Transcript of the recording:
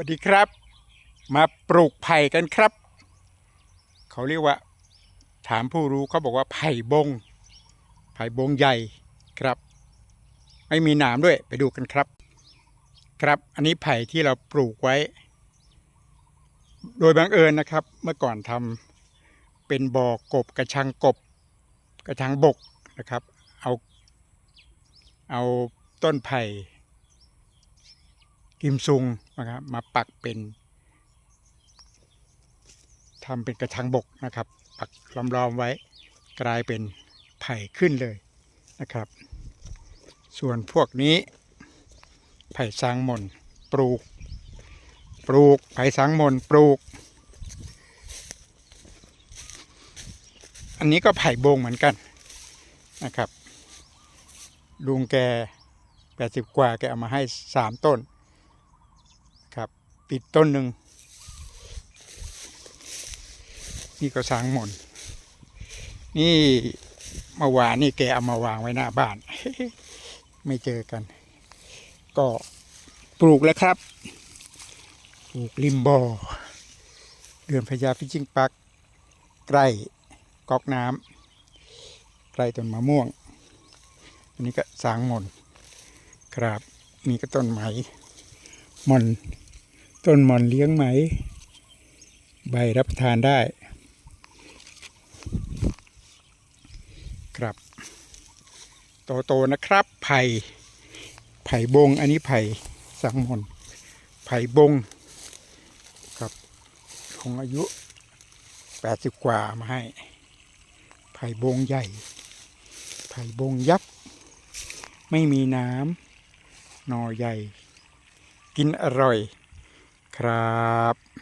วัสดีครับ มาปลูกไผ่กันครับ เขาเรียกว่า ถามผู้รู้เขาบอกว่าไผ่บง ไผ่บงใหญ่ครับ ไม่มีหนามด้วยไปดูกันครับ ครับ อันนี้ไผ่ที่เราปลูกไว้ โดยบังเอิญนะครับ เมื่อก่อนทำเป็นบ่อกบกระชังกบ กระชังบกนะครับ เอา เอาต้นไผ่ กิมซุงนะครับมาปักเป็นทำเป็นกระชังบกนะครับ ปักล้อมๆไว้กลายเป็นไผ่ขึ้นเลยนะครับ ส่วนพวกนี้ไผ่สางมนปลูก ปลูกไผ่สางมนปลูก อันนี้ก็ไผ่บงเหมือนกันนะครับลุงแกแปดสิบกว่าแกเอามาให้สามต้น ปิดต้นหนึ่ง นี่ก็สางหมนนี่เมื่อวานนี่แกเอามาวางไว้หน้าบ้าน ไม่เจอกัน ก็ปลูกแล้วครับ ปลูกริมบอ่อเดือนพญาฟิชชิงปัก ใกล้ก๊อกน้ำใกล้ต้นมะม่วง อันนี้ก็สางหมนครับนี่ก็ต้นไมหมอน ต้นหมอนเลี้ยงไหม ใบรับประทานได้ ครับ โตๆนะครับ ไผ่ ไผ่บง อันนี้ไผ่สังมนไผ่บง ครับ ของอายุแปดสิบกว่ามาให้ ไผ่บงใหญ่ ไผ่บงยักษ์ไม่มีน้ำหน่อใหญ่ กินอร่อย ครับ